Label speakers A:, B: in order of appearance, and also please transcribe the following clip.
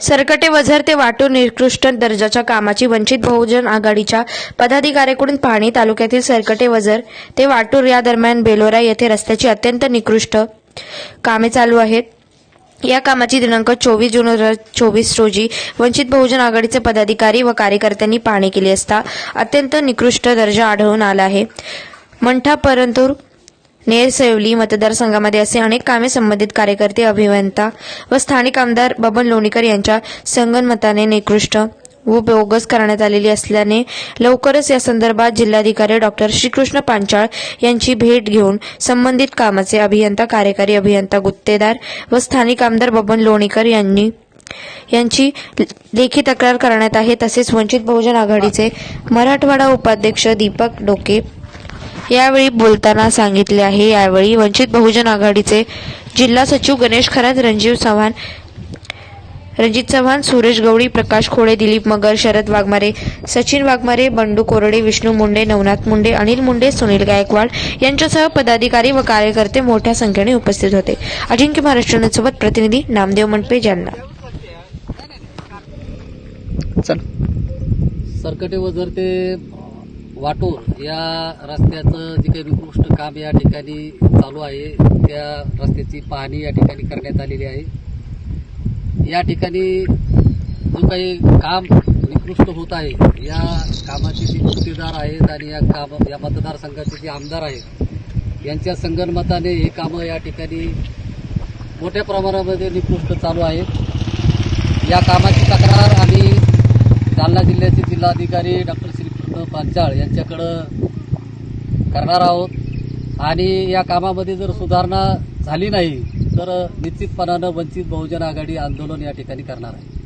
A: सरकटे वझर ते वाटूर निकृष्ट दर्जाच्या कामाची वंचित बहुजन आघाडीच्या पदाधिकाऱ्याकडून पाहणी तालुक्यातील सरकटे वझर ते वाटूर या दरम्यान बेलोरा येथे रस्त्याची अत्यंत निकृष्ट कामे चालू आहेत. या कामाची दिनांक चोवीस जून चोवीस रोजी वंचित बहुजन आघाडीचे पदाधिकारी व कार्यकर्त्यांनी पाहणी केली असता अत्यंत निकृष्ट दर्जा आढळून आला आहे. मंठा परंतूर नेरसेवली मतदारसंघामध्ये असे अनेक कामे संबंधित कार्यकर्ते अभियंता व स्थानिक आमदार बबन लोणीकर यांच्या संगनमताने निकृष्ट व बोगस करण्यात आलेली असल्याने लवकरच या संदर्भात जिल्हाधिकारी डॉक्टर श्रीकृष्ण पांचाळ यांची भेट घेऊन संबंधित कामाचे अभियंता कार्यकारी अभियंता गुत्तेदार व स्थानिक आमदार बबन लोणीकर यांनी यांची लेखी तक्रार करण्यात आहे. तसेच वंचित बहुजन आघाडीचे मराठवाडा उपाध्यक्ष दीपक डोके यावेळी बोलताना सांगितले आहे. यावेळी वंचित बहुजन आघाडीचे जिल्हा सचिव गणेश खरात रणजीव चव्हाण रणजित चव्हाण सुरेश गवळी प्रकाश खोडे दिलीप मगर शरद वाघमारे सचिन वाघमारे बंडू कोरडे विष्णू मुंडे नवनाथ मुंडे अनिल मुंडे सुनील गायकवाड यांच्यासह पदाधिकारी व कार्यकर्ते मोठ्या संख्येने उपस्थित होते. अजिंक्य महाराष्ट्र सोबत प्रतिनिधी नामदेव मंडपे जालना
B: चल.
C: सरकटे वजर ते वाटूर या रस्त्याचं जे काही निकृष्ट काम या ठिकाणी चालू आहे त्या रस्त्याची पाहणी या ठिकाणी करण्यात आलेली आहे. या ठिकाणी जो काही काम निकृष्ट होत आहे या कामाचे जे गुत्तेदार आहेत आणि या काम या मतदारसंघाचे जे आमदार आहेत यांच्या संगणमताने हे कामं या ठिकाणी मोठ्या प्रमाणामध्ये निकृष्ट चालू आहेत. या कामाची तक्रार आम्ही जालना जिल्ह्याचे जिल्हाधिकारी डॉक्टर श्रीकृष्ण पांचाळ यांच्याकडं करणार आहोत. आणि या कामामध्ये जर सुधारणा झाली नाही तर निश्चितपणानं वंचित बहुजन आघाडी आंदोलन या ठिकाणी करणार आहे.